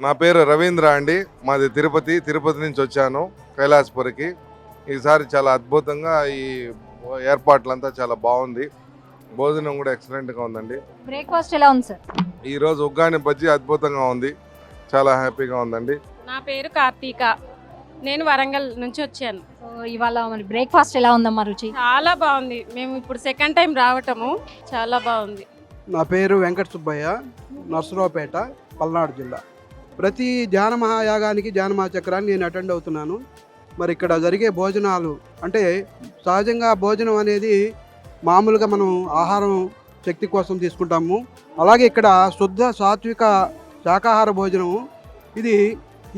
నా పేరు రవీంద్ర అండి. మాది తిరుపతి తిరుపతి నుంచి వచ్చాను కైలాసపురికి. ఈసారి చాలా అద్భుతంగా ఈ ఏర్పాట్లంతా చాలా బాగుంది. భోజనం కూడా ఎక్సలెంట్గా ఉందండి. బ్రేక్ఫాస్ట్ ఎలా ఉంది సార్? ఈరోజు ఉగ్గాని బజ్జీ అద్భుతంగా ఉంది. చాలా హ్యాపీగా ఉందండి. నా పేరు కార్తీక. నేను వరంగల్ నుంచి వచ్చాను. సో ఇవాళ మరి బ్రేక్ఫాస్ట్ ఎలా ఉందమ్మా రుచి? చాలా బాగుంది. మేము ఇప్పుడు సెకండ్ టైం రావటము. చాలా బాగుంది. నా పేరు వెంకట సుబ్బయ్య. నర్సరావుపేట పల్నాడు జిల్లా. ప్రతి ధ్యాన మహాయాగానికి ధ్యాన మహాచక్రాన్ని నేను అటెండ్ అవుతున్నాను. మరి ఇక్కడ జరిగే భోజనాలు అంటే సహజంగా భోజనం అనేది మామూలుగా మనం ఆహారం శక్తి కోసం తీసుకుంటాము. అలాగే ఇక్కడ శుద్ధ సాత్విక శాకాహార భోజనము. ఇది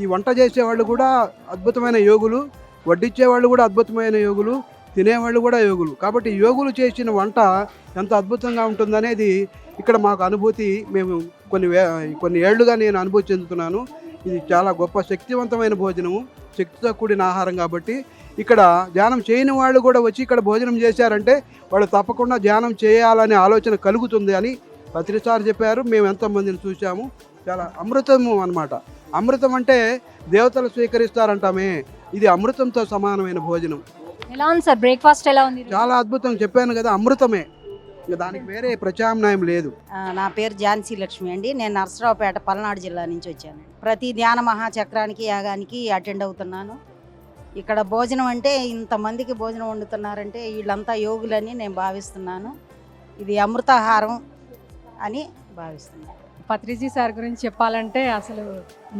ఈ వంట చేసేవాళ్ళు కూడా అద్భుతమైన యోగులు వడ్డించే వాళ్ళు కూడా అద్భుతమైన యోగులు తినేవాళ్ళు కూడా యోగులు. కాబట్టి యోగులు చేసిన వంట ఎంత అద్భుతంగా ఉంటుందనేది ఇక్కడ మాకు అనుభూతి మేము కొన్ని కొన్ని ఏళ్ళుగా నేను అనుభూతి చెందుతున్నాను. ఇది చాలా గొప్ప శక్తివంతమైన భోజనము. శక్తితో కూడిన ఆహారం కాబట్టి ఇక్కడ ధ్యానం చేయని వాళ్ళు కూడా వచ్చి ఇక్కడ భోజనం చేశారంటే వాళ్ళు తప్పకుండా ధ్యానం చేయాలనే ఆలోచన కలుగుతుంది అని ప్రతిసారి చెప్పారు. మేము ఎంతోమందిని చూసాము చాలా అమృతము అన్నమాట. అమృతం అంటే దేవతలు స్వీకరిస్తారంటామే. ఇది అమృతంతో సమానమైన భోజనం. ఎలా ఉంది సార్? బ్రేక్ఫాస్ట్ ఎలా ఉంది? చాలా అద్భుతం. చెప్పాను కదా అమృతమే. ఇక దానికి వేరే ప్రత్యామ్నాయం లేదు. నా పేరు ఝాన్సీ లక్ష్మి అండి. నేను నర్సరావుపేట పల్నాడు జిల్లా నుంచి వచ్చాను ప్రతి ధ్యాన మహాచక్రానికి యాగానికి అటెండ్ అవుతున్నాను. ఇక్కడ భోజనం అంటే ఇంతమందికి భోజనం వండుతున్నారంటే వీళ్ళంతా యోగులని నేను భావిస్తున్నాను. ఇది అమృతాహారం అని భావిస్తున్నాను. పత్రిజీ సార్ గురించి చెప్పాలంటే అసలు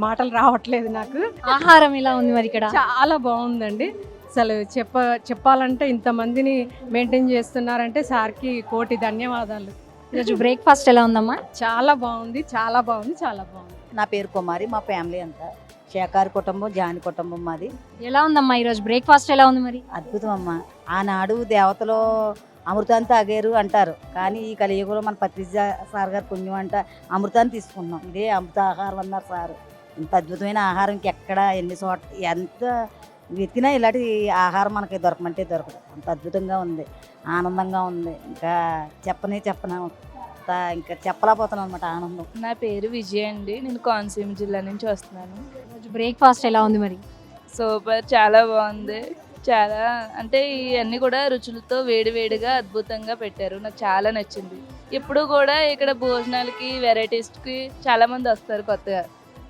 మాటలు రావట్లేదు నాకు. ఆహారం ఎలా ఉంది మరి ఇక్కడ? చాలా బాగుందండి. అసలు చెప్ప చెప్పాలంటే ఇంతమందిని మెయింటైన్ చేస్తున్నారంటే సార్కి కోటి ధన్యవాదాలు. ఈరోజు బ్రేక్ఫాస్ట్ ఎలా ఉందమ్మా? చాలా బాగుంది చాలా బాగుంది చాలా బాగుంది. నా పేరు కుమారి మా ఫ్యామిలీ అంతా. షేకారి కుటుంబం జాని కుటుంబం మాది. ఎలా ఉందమ్మా ఈరోజు బ్రేక్ఫాస్ట్ ఎలా ఉంది మరి? అద్భుతం అమ్మ ఆనాడు దేవతలు అమృతాన్ని తాగారు అంటారు. కానీ ఈ కలియుగంలో మన పత్రిజ సార్ గారు పుణ్యం అంట అమృతాన్ని తీసుకున్నాం ఇదే అమృత ఆహారం అన్నారు సార్. ఇంత అద్భుతమైన ఆహారం ఇంకెక్కడ ఎన్ని చోట ఎంత వెతికినా ఇలాంటి ఆహారం మనకి దొరకమంటే దొరకదు. అంత అద్భుతంగా ఉంది. ఆనందంగా ఉంది. ఇంకా చెప్పనే చెప్పన ఇంకా చెప్పలేకపోతున్నాను అనమాట ఆనందం. నా పేరు విజయ్ అండి. నేను కోనసీమ జిల్లా నుంచి వస్తున్నాను. బ్రేక్ఫాస్ట్ ఎలా ఉంది మరి? సూపర్. చాలా బాగుంది. చాలా అంటే ఇవన్నీ కూడా రుచులతో వేడివేడిగా అద్భుతంగా పెట్టారు. నాకు చాలా నచ్చింది. ఇప్పుడు కూడా ఇక్కడ భోజనాలకి వెరైటీస్కి చాలా మంది వస్తారు కొత్తగా.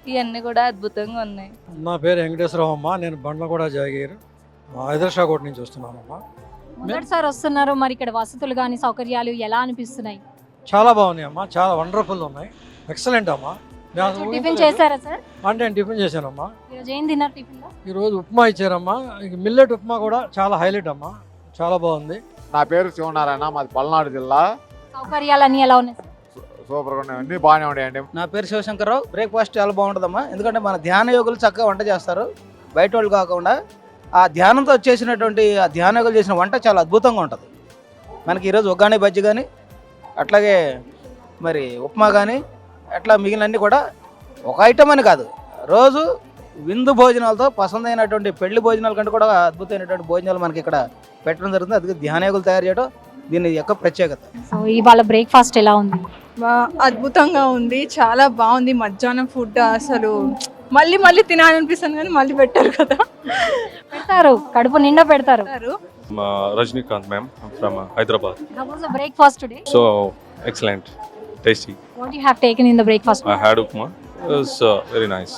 ఇవన్నీ కూడా అద్భుతంగా ఉన్నాయి. నా పేరు వెంకటేశ్వరరావు అమ్మ. నేను బండ్లగూడ జాగీర్ హైదరాబాద్ నుంచి వస్తున్నానమ్మా. మొదటిసారి వస్తున్నారు మరి ఇక్కడ వసతులు కానీ సౌకర్యాలు ఎలా అనిపిస్తున్నాయి? చాలా బాగున్నాయి అమ్మా చాలా వండర్ఫుల్ ఉన్నాయి. ఎక్సలెంట్ అమ్మా. నేను టిఫిన్ చేశారా సార్? అంటే నేను టిఫిన్ చేశానమ్మా. ఈరోజు ఏం తిన్నారు టిఫిన్ ఈరోజు ఉప్మా ఇచ్చారమ్మా. ఇక మిల్లెట్ ఉప్మా కూడా చాలా హైలైట్ అమ్మా. చాలా బాగుంది. నా పేరు శివనారాయణ మాది పల్నాడు జిల్లా. సౌకర్యాలన్నీ ఎలా ఉన్నాయి? సూపర్గా ఉన్నాయి. అన్నీ బాగానే ఉన్నాయండి. నా పేరు శివశంకర్రావు. బ్రేక్ఫాస్ట్ చాలా బాగుంటుందమ్మా. ఎందుకంటే మన ధ్యాన యోగులు చక్కగా వంట చేస్తారు. బయట వాళ్ళు కాకుండా ఆ ధ్యానంతో చేసినటువంటి ఆ ధ్యాన యోగులు చేసిన వంట చాలా అద్భుతంగా ఉంటుంది. మనకి ఈరోజు ఒగ్గాని బజ్జి కానీ అట్లాగే మరి ఉప్మా కానీ అట్లా మిగిలినన్ని కూడా ఒక ఐటమ్ అని కాదు. రోజు విందు భోజనాలతో పసందైనటువంటి పెళ్ళి భోజనాల కంటే కూడా అద్భుతమైనటువంటి భోజనాలు మనకి ఇక్కడ పెట్టడం జరుగుతుంది. అది ధ్యాన యోగులు తయారు చేయడం దీని యొక్క ప్రత్యేకత. సో ఇవాళ బ్రేక్ఫాస్ట్ ఎలా ఉంది? అద్భుతంగా ఉంది చాలా బాగుంది మధ్యాహ్నం ఫుడ్ అసలు మళ్ళీ మళ్ళీ తినాలనిపిస్తుంది కానీ మళ్ళీ పెట్టారు కదా పెడతారు కడుపు నిండా పెడతారు. I'm from uh, Hyderabad. Breakfast today So excellent, tasty. What you have taken in the breakfast upma. It was uh, very nice.